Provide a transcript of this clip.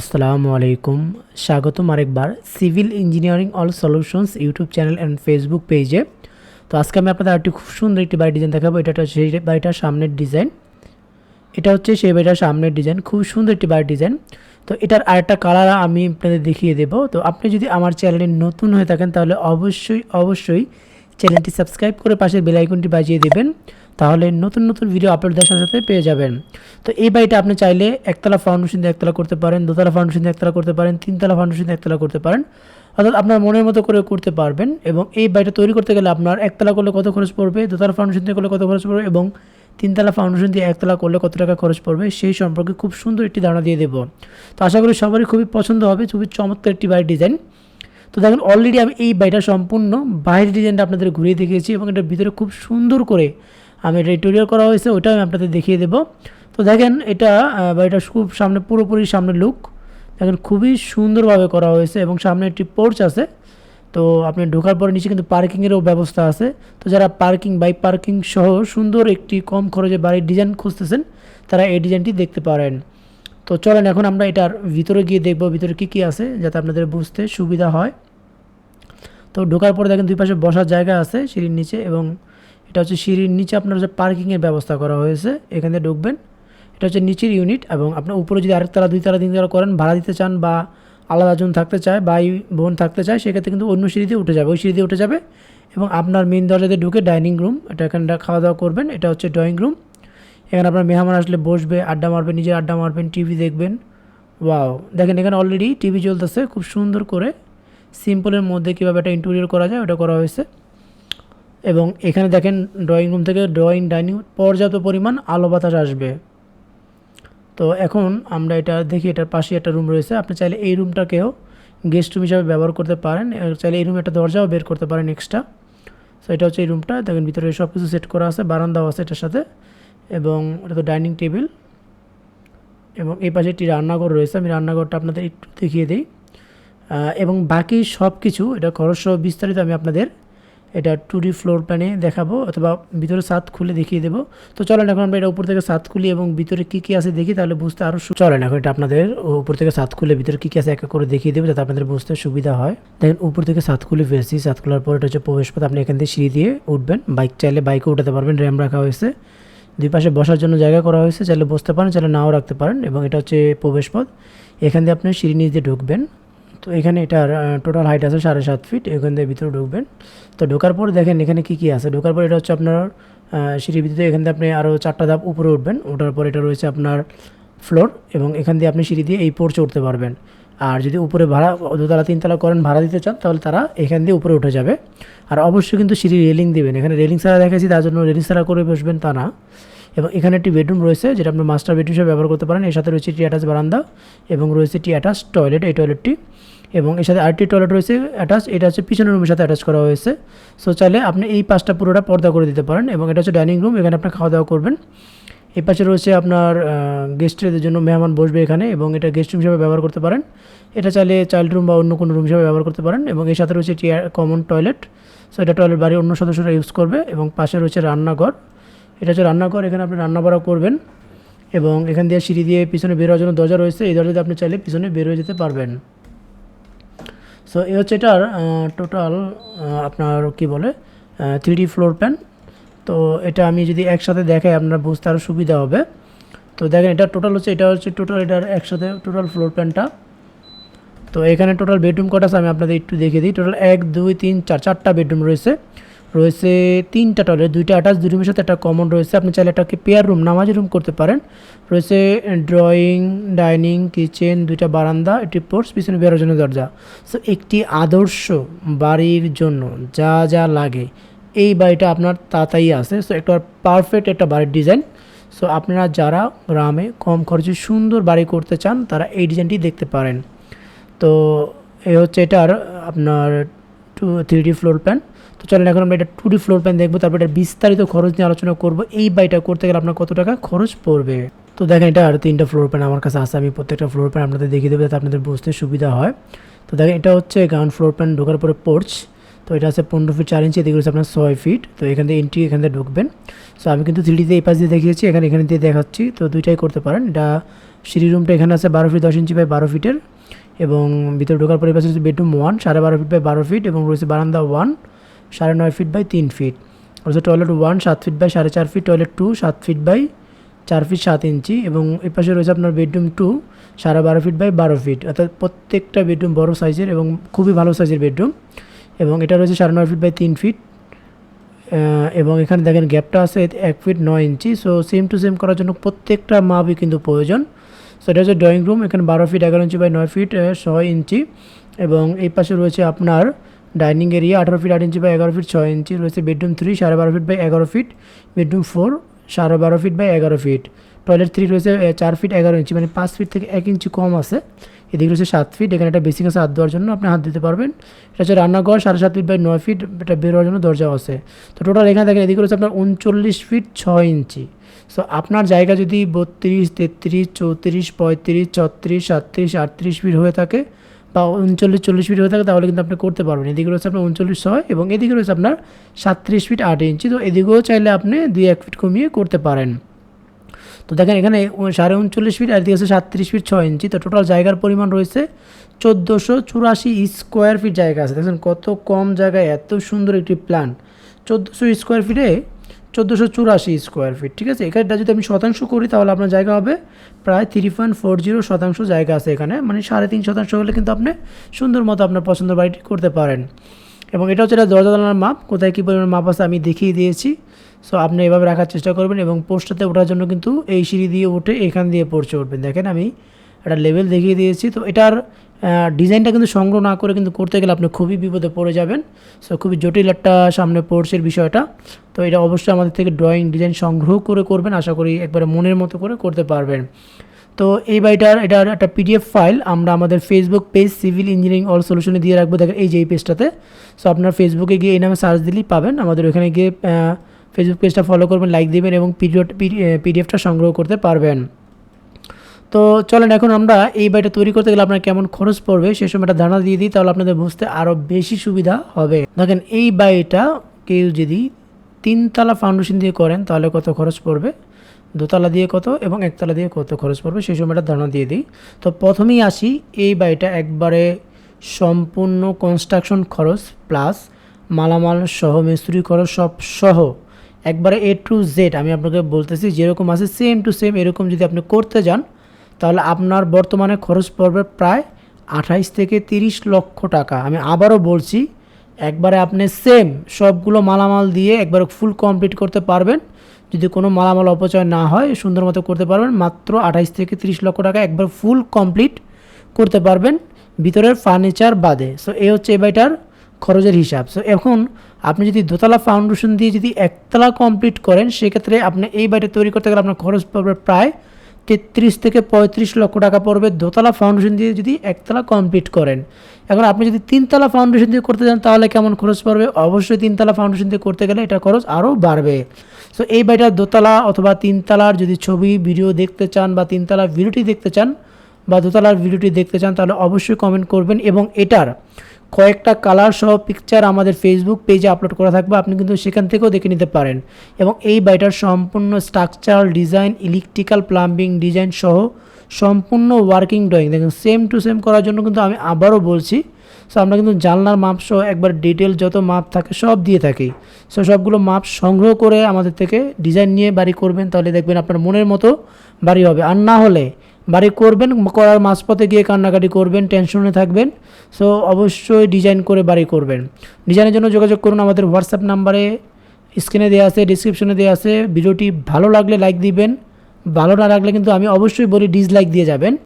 আসসালামু আলাইকুম। স্বাগতম আরেকবার civil engineering all solutions YouTube channel and Facebook পেজে। তো আজকে আমি আপনাদের আরেকটি খুব সুন্দর একটি বাড়ির ডিজাইন দেখাবো। এটা সেই বাড়িটার সামনের ডিজাইন এটা হচ্ছে সেই বাড়িটার সামনের ডিজাইন খুব সুন্দর একটি বাড়ির ডিজাইন তো এটার আরেকটা কালার আমি আপনাদের দেখিয়ে দেবো। তো আপনি যদি আমার চ্যানেলে নতুন হয়ে থাকেন, তাহলে অবশ্যই অবশ্যই চ্যানেলটি সাবস্ক্রাইব করে পাশের বেল আইকনটি বাজিয়ে দেবেন। তাহলে নতুন নতুন ভিডিও আপলোড দেওয়ার সাথে সাথে পেয়ে যাবেন। তো এই বাড়িটা আপনি চাইলে একতলা ফাউন্ডেশন দিয়ে একতলা করতে পারেন, দোতলা ফাউন্ডেশন দিয়ে একতলা করতে পারেন, তিনতলা ফাউন্ডেশন দিয়ে একতলা করতে পারেন। অর্থাৎ আপনার মনের মতো করে করতে পারবেন এবং এই বাড়িটা তৈরি করতে গেলে আপনার একতলা করলে কত খরচ পড়বে, দোতলা ফাউন্ডেশন দিয়ে করলে কত খরচ পড়বে এবং তিনতলা ফাউন্ডেশন দিয়ে একতলা করলে কত টাকা খরচ পড়বে সেই সম্পর্কে খুব সুন্দর একটি ধারণা দিয়ে দেবো। তো আশা করি সবারই খুবই পছন্দ হবে, খুবই চমৎকার একটি বাড়ির ডিজাইন তো দেখেন অলরেডি আমি এই বাড়িটা সম্পূর্ণ বাইরের ডিজাইনটা আপনাদের ঘুরিয়ে দেখিয়েছি এবং এটার ভিতরে খুব সুন্দর করে আমি এটা টিউটোরিয়াল করা হয়েছে ওটাও আমি আপনাদের দেখিয়ে দেবো। তো দেখেন এটা বাড়িটা খুব সামনে, পুরোপুরি সামনে লুক দেখেন খুবই সুন্দরভাবে করা হয়েছে এবং সামনে একটি পোর্চ আছে। তো আপনি ঢোকার পরে নিচে কিন্তু পার্কিংয়েরও ব্যবস্থা আছে। তো যারা পার্কিং বাইক পার্কিং সহ সুন্দর একটি কম খরচে বাড়ির ডিজাইন খুঁজতেছেন, তারা এই ডিজাইনটি দেখতে পারেন। তো চলেন এখন আমরা এটার ভিতরে গিয়ে দেখব, ভিতরে কী কী আছে, যাতে আপনাদের বুঝতে সুবিধা হয়। তো ঢোকার পরে দেখেন দুই পাশে বসার জায়গা আছে, সিঁড়ির নিচে এবং এটা হচ্ছে সিঁড়ির নিচে আপনার হচ্ছে পার্কিংয়ের ব্যবস্থা করা হয়েছে, এখানে ঢুকবেন। এটা হচ্ছে নিচের ইউনিট এবং আপনার উপরে যদি আরেকতলা দুই তালা, তিন তালা করেন, ভাড়া দিতে চান বা আলাদা জন থাকতে চায় এই বোন থাকতে চায়, সেক্ষেত্রে কিন্তু অন্য সিঁড়িতে উঠে যাবে। ওই সিঁড়িতে উঠে যাবে এবং আপনার মেন দরজাতে ঢুকে ডাইনিং রুম এটা এখানে খাওয়া দাওয়া করবেন। এটা হচ্ছে ড্রয়িং রুম এখানে আপনার মেহমান আসলে বসবে, আড্ডা মারবেন নিজে আড্ডা মারবেন টিভি দেখবেন। ওয়াও দেখেন এখানে অলরেডি টিভি চলতেছে, খুব সুন্দর করে। সিম্পলের মধ্যে কীভাবে একটা ইন্টেরিয়র করা যায়, ওটা করা হয়েছে। এবং এখানে দেখেন ড্রয়িং রুম থেকে ড্রয়িং ডাইনিং পর্যাপ্ত পরিমাণ আলো বাতাস আসবে। তো এখন আমরা এটা দেখি, এটার পাশে একটা রুম রয়েছে। আপনি চাইলে এই রুমটাকেও গেস্ট রুম হিসাবে ব্যবহার করতে পারেন। চাইলে এই রুমে একটা দরজাও বের করতে পারেন এক্সট্রা সো এটা হচ্ছে এই রুমটা দেখেন ভিতরে সব কিছু সেট করা আছে, বারান্দাও আছে এটার সাথে। এবং এটা তো ডাইনিং টেবিল এবং এই পাশে একটি রান্নাঘর রয়েছে। আমি রান্নাঘরটা আপনাদের একটু দেখিয়ে দিই। এবং বাকি সব কিছু এটা খরচ বিস্তারিত আমি আপনাদের এটা টু ডি ফ্লোর প্ল্যানে দেখাবো অথবা ভিতরে সাত খুলে দেখিয়ে দেবো। তো চলেন এখন আমরা এটা উপর থেকে সাত খুলি এবং ভিতরে কী কী আছে দেখি, তাহলে বুঝতে আরও চলেন এখন এটা আপনাদের উপর থেকে সাত খুলে ভিতরে কী কী আছে এক করে দেখিয়ে দেবো, যাতে আপনাদের বুঝতে সুবিধা হয়। দেখেন উপর থেকে সাত খুলে ফেলছি, ছাদ খোলার পর এটা হচ্ছে প্রবেশপথ। আপনি এখান থেকে সিঁড়ি দিয়ে উঠবেন, বাইক চাইলে বাইকে উঠাতে পারবেন, র্যাম রাখা হয়েছে। দুই পাশে বসার জন্য জায়গা করা হয়েছে, চাইলে বসতে পারেন, চাইলে নাও রাখতে পারেন এবং এটা হচ্ছে প্রবেশপথ। এখান দিয়ে আপনি সিঁড়ি নিচ দিয়ে ঢুকবেন। তো এখানে এটার টোটাল হাইট আছে সাড়ে সাত ফিট এখান দিয়ে ভিতরে ঢুকবেন। তো ঢোকার পর দেখেন এখানে কী কী আছে। ঢোকার পর এটা হচ্ছে আপনার সিঁড়ির ভিতরে এখান থেকে আপনি আরও চারটা ধাপ উপরে উঠবেন। ওঠার পর এটা রয়েছে আপনার ফ্লোর এবং এখান দিয়ে আপনি সিঁড়ি দিয়ে এই পোর্চে উঠতে পারবেন। আর যদি উপরে ভাড়া, দোতলা, তিনতলা করেন, ভাড়া দিতে চান, তাহলে তারা এখান দিয়ে উপরে উঠে যাবে। আর অবশ্যই কিন্তু সিঁড়ি রেলিং দেবেন। এখানে রেলিং ছাড়া দেখেছি তার জন্য রেলিং ছাড়া করে বসবেন তা না। এবং এখানে একটি বেডরুম রয়েছে, যেটা আপনি মাস্টার বেডরুম হিসেবে ব্যবহার করতে পারেন। এর সাথে রয়েছে একটি অ্যাটাচ বারান্দা এবং রয়েছে একটি অ্যাটাচ টয়লেট এই টয়লেটটি এবং এর সাথে আরেকটি টয়লেট রয়েছে অ্যাটাচ এটা হচ্ছে পিছনের রুমের সাথে অ্যাটাচ করা হয়েছে। সো চাইলে আপনি এই পাশটা পুরোটা পর্দা করে দিতে পারেন এবং এটা হচ্ছে ডাইনিং রুম এখানে আপনি খাওয়া দাওয়া করবেন। এই পাশে রয়েছে আপনার গেস্টের জন্য মেহমান বসবে এখানে এবং এটা গেস্ট রুম হিসেবে ব্যবহার করতে পারেন। এটা চাইলে চাইল্ড রুম বা অন্য কোনো রুম হিসেবে ব্যবহার করতে পারেন এবং এর সাথে রয়েছে একটি কমন টয়লেট সো এটা টয়লেট বাড়ির অন্য সদস্যরা ইউজ করবে এবং পাশে রয়েছে রান্নাঘর। এটা হচ্ছে রান্নাঘর, এখানে আপনি রান্না বাড়া করবেন এবং এখান দিয়ে সিঁড়ি দিয়ে পিছনে বের হওয়ার জন্য দরজা রয়েছে। এই দরজাতে আপনি চাইলে পিছনে বের হয়ে যেতে পারবেন। সো এই হচ্ছে এটার টোটাল আপনার কি বলে থ্রি ফ্লোর প্যান তো এটা আমি যদি একসাথে দেখাই, আপনার বুঝতে আরও সুবিধা হবে। তো দেখেন এটা টোটাল হচ্ছে, এটা হচ্ছে টোটাল এটার একসাথে টোটাল ফ্লোর প্যানটা তো এখানে টোটাল বেডরুম কটা আছে, আমি আপনাদের একটু দেখিয়ে দিই। টোটাল এক, দুই, তিন, চার, চারটা বেডরুম রয়েছে। রয়েছে তিনটা টয়লেট দুইটা অ্যাটাচ দুই রুমের সাথে একটা কমন রয়েছে। আপনি চাইলে এটাকে পেয়ার রুম নামাজি রুম করতে পারেন। রয়েছে ড্রয়িং ডাইনিং কিচেন দুইটা বারান্দা, একটি পোর্টস পিছনে বেরোর জন্য দরজা। সো একটি আদর্শ বাড়ির জন্য যা যা লাগে, এই বাড়িটা আপনার তাতাই আছে। সো একটা পারফেক্ট একটা বাড়ির ডিজাইন সো আপনারা যারা গ্রামে কম খরচে সুন্দর বাড়ি করতে চান, তারা এই ডিজাইনটি দেখতে পারেন। তো, এ হচ্ছে এটার আপনার two three D floor plan তো চলেন এখন আমরা এটা টু ডি ফ্লোর প্ল্যান দেখব, তারপর এটা বিস্তারিত খরচ নিয়ে আলোচনা করব। এই বাড়িটা করতে গেলে আপনার কত টাকা খরচ পড়বে? তো দেখেন, এটা আর তিনটা ফ্লোর প্ল্যান আমার কাছে আছে, আমি প্রত্যেকটা ফ্লোর প্ল্যান আপনাদের দেখিয়ে দেবো যাতে আপনাদের বুঝতে সুবিধা হয়। তো দেখেন, এটা হচ্ছে গ্রাউন্ড ফ্লোর প্ল্যান ঢোকার পরে পোর্চ তো এটা আছে পনেরো ফিট চার ইঞ্চি এদিকে আপনার ছয় ফিট তো এখান থেকে এন্ট্রি এখান থেকে ঢুকবেন। সো আমি কিন্তু থ্রিডিতে এই পাশ দিয়ে দেখিয়েছি, এখানে এখানে দিয়ে দেখাচ্ছি, তো দুইটাই করতে পারেন। এটা সিঁড়ি রুমটা এখানে আছে বারো ফিট দশ ইঞ্চি বাই বারো ফিটের এবং ভিতরে ঢোকার পরে পাশে বেডরুম ওয়ান সাড়ে বারো ফিট বাই বারো ফিট এবং রয়েছে বারান্দা ওয়ান সাড়ে নয় ফিট বাই তিন ফিট রয়েছে টয়লেট ওয়ান সাত ফিট বাই সাড়ে চার ফিট টয়লেট টু সাত ফিট বাই চার ফিট সাত ইঞ্চি এবং এর পাশে রয়েছে আপনার বেডরুম টু সাড়ে বারো ফিট বাই বারো ফিট অর্থাৎ প্রত্যেকটা বেডরুম বড় সাইজের এবং খুবই ভালো সাইজের বেডরুম এবং এটা রয়েছে সাড়ে নয় ফিট বাই তিন ফিট এবং এখানে দেখেন গ্যাপটা আছে এক ফিট নয় inch so same to same করার জন্য প্রত্যেকটা মাপই কিন্তু প্রয়োজন। সো এটা হচ্ছে ড্রয়িং রুম এখানে বারো ফিট এগারো ইঞ্চি বাই নয় ফিট ছয় ইঞ্চি এবং এই পাশে রয়েছে আপনার ডাইনিং এরিয়া আঠারো ফিট আট ইঞ্চি বাই এগারো ফিট ছয় ইঞ্চি, রয়েছে বেডরুম থ্রি সাড়ে বারো ফিট বাই এগারো ফিট, বেডরুম ফোর সাড়ে বারো ফিট বাই এগারো ফিট। টয়লেট থ্রি রয়েছে চার ফিট এগারো ইঞ্চি মানে পাঁচ ফিট থেকে এক ইঞ্চি কম আছে। এদিকে রয়েছে সাত ফিট, এখানে একটা বেসিক আছে হাত দেওয়ার জন্য, আপনি হাত দিতে পারবেন। এটা হচ্ছে রান্নাঘর, সাড়ে সাত ফিট বাই নয় ফিট, এটা বেরোয়ার জন্য দরজাও আছে। তো টোটাল এখানে দেখেন, এদিকে রয়েছে আপনার উনচল্লিশ ফিট ছয় ইঞ্চি। সো আপনার জায়গা যদি বত্রিশ, তেত্রিশ, চৌত্রিশ, পঁয়ত্রিশ, ছত্রিশ, সাতত্রিশ, আটত্রিশ ফিট হয়ে থাকে বা উনচল্লিশ, চল্লিশ ফিট হয়ে থাকে, তাহলে কিন্তু আপনি করতে পারবেন। এদিকে রয়েছে আপনার উনচল্লিশ ছয় এবং এদিকে রয়েছে আপনার সাতত্রিশ ফিট আট ইঞ্চি তো এদিকেও চাইলে আপনি দুই, এক ফিট কমিয়ে করতে পারেন। তো দেখেন এখানে সাড়ে উনচল্লিশ ফিট আর এদিকে আছে সাতত্রিশ ফিট ছয় ইঞ্চি তো টোটাল জায়গার পরিমাণ রয়েছে চোদ্দোশো চুরাশি স্কোয়ার ফিট জায়গা আছে। দেখেন কত কম জায়গায়, এত সুন্দর একটি প্ল্যান চোদ্দোশো স্কোয়ার ফিটে চোদ্দোশো চুরাশি স্কোয়ার ফিট ঠিক আছে? এখানটা যদি আমি শতাংশ করি, তাহলে আপনার জায়গা হবে প্রায় থ্রি পয়েন্ট ফোর জিরো শতাংশ জায়গা আছে এখানে মানে সাড়ে তিন শতাংশ হলে কিন্তু আপনি সুন্দর মতো আপনার পছন্দের বাড়িটি করতে পারেন। এবং এটা হচ্ছে দরজা জানালার মাপ, কোথায় কী পরিমাণ মাপ আছে আমি দেখিয়ে দিয়েছি। সো আপনি এভাবে রাখার চেষ্টা করবেন এবং পোস্টটাতে ওঠার জন্য কিন্তু এই সিঁড়ি দিয়ে উঠে এখান দিয়ে পড়ছে উঠবেন। দেখেন আমি একটা লেভেল দেখিয়ে দিয়েছি। তো এটার ডিজাইনটা কিন্তু সংগ্রহ না করে কিন্তু করতে গেলে আপনি খুবই বিপদে পড়ে যাবেন। সো খুবই জটিল একটা সামনে পড়ছে বিষয়টা। তো এটা অবশ্যই আমাদের থেকে ড্রয়িং ডিজাইন সংগ্রহ করে করবেন। আশা করি একবারে মনের মতো করে করতে পারবেন। তো এই বাড়িটার, এটার একটা পিডিএফ ফাইল আমরা আমাদের Facebook page civil engineering all সলিউশনে দিয়ে রাখব। দেখেন এই যে এই পেজটাতে সো আপনার ফেসবুকে গিয়ে এই নামে সার্চ দিলেই পাবেন। আমাদের ওখানে গিয়ে ফেসবুক পেজটা ফলো করবেন লাইক দিবেন এবং পিডিএফ পিডিএফটা সংগ্রহ করতে পারবেন। তো চলেন, এখন আমরা এই বাড়িটা তৈরি করতে গেলে আপনার কেমন খরচ পড়বে? সে সময় একটা ধারণা দিয়ে দিই, তাহলে আপনাদের বুঝতে আরও বেশি সুবিধা হবে। দেখেন, এই বাড়িটা কেউ যদি তিনতলা ফাউন্ডেশন দিয়ে করেন, তাহলে কত খরচ পড়বে? দোতলা দিয়ে কত এবং একতলা দিয়ে কত খরচ পড়বে? সেই সময়টা ধারণা দিয়ে দিই। তো প্রথমেই আসি, এই বাড়িটা একবারে সম্পূর্ণ কনস্ট্রাকশন খরচ প্লাস মালামাল সহ, মিস্ত্রি খরচ সব সহ। একবারে এ টু জেড আমি আপনাকে বলতেছি, যেরকম আছে সেম টু সেম এরকম যদি আপনি করতে যান তাহলে আপনার বর্তমানে খরচ পড়বে প্রায় আঠাইশ থেকে তিরিশ লক্ষ টাকা। আমি আবারও বলছি, একবারে আপনি সেম সবগুলো মালামাল দিয়ে একবারে ফুল কমপ্লিট করতে পারবেন। যদি কোনো মালামাল অপচয় না হয়, সুন্দর মতো করতে পারবেন। মাত্র আঠাইশ থেকে তিরিশ লক্ষ টাকা একবার ফুল কমপ্লিট করতে পারবেন ভিতরের ফার্নিচার বাদে। সো এ হচ্ছে এই বাড়িটার খরচের হিসাব। সো এখন আপনি যদি দোতলা ফাউন্ডেশন দিয়ে যদি একতলা কমপ্লিট করেন, সেক্ষেত্রে আপনি এই বাড়িটা তৈরি করতে গেলে আপনার খরচ পড়বে প্রায় তেত্রিশ থেকে পঁয়ত্রিশ লক্ষ টাকা পড়বে। দোতলা ফাউন্ডেশন দিয়ে যদি একতলা কমপ্লিট করেন। এখন আপনি যদি তিনতলা ফাউন্ডেশন দিয়ে করতে যান, তাহলে কেমন খরচ পড়বে? অবশ্যই তিনতলা ফাউন্ডেশন দিয়ে করতে গেলে এটা খরচ আরও বাড়বে। সো এই বাড়িটার দোতলা অথবা তিনতলার যদি ছবি ভিডিও দেখতে চান বা তিনতলা ভিডিওটি দেখতে চান বা দোতলার ভিডিওটি দেখতে চান, তাহলে অবশ্যই কমেন্ট করবেন এবং এটার কয়েকটা কালার সহ পিকচার আমাদের ফেসবুক পেজে আপলোড করা থাকবে। আপনি কিন্তু সেখান থেকেও দেখে নিতে পারেন। এবং এই বাড়িটার সম্পূর্ণ structural design electrical plumbing design সহ সম্পূর্ণ ওয়ার্কিং ড্রয়িং দেখেন সেম টু সেম করার জন্য কিন্তু আমি আবারও বলছি সো আমরা কিন্তু জানলার মাপ সহ একবার ডিটেল যত মাপ থাকে সব দিয়ে থাকি। সো সবগুলো মাপ সংগ্রহ করে আমাদের থেকে ডিজাইন নিয়ে বাড়ি করবেন, তাহলে দেখবেন আপনার মনের মতো বাড়ি হবে। আর না হলে বাড়ি করবেন, করার মাঝপথে গিয়ে কান্নাকাটি করবেন, টেনশনে থাকবেন। সো অবশ্যই ডিজাইন করে বাড়ি করবেন। ডিজাইনের জন্য যোগাযোগ করুন আমাদের হোয়াটসঅ্যাপ নাম্বারে স্ক্রিনে দেওয়া আছে ডিসক্রিপশনে দেওয়া আছে। ভিডিওটি ভালো লাগলে লাইক দিবেন, ভালো না লাগলে কিন্তু আমি অবশ্যই বলি ডিসলাইক দিয়ে যাবেন।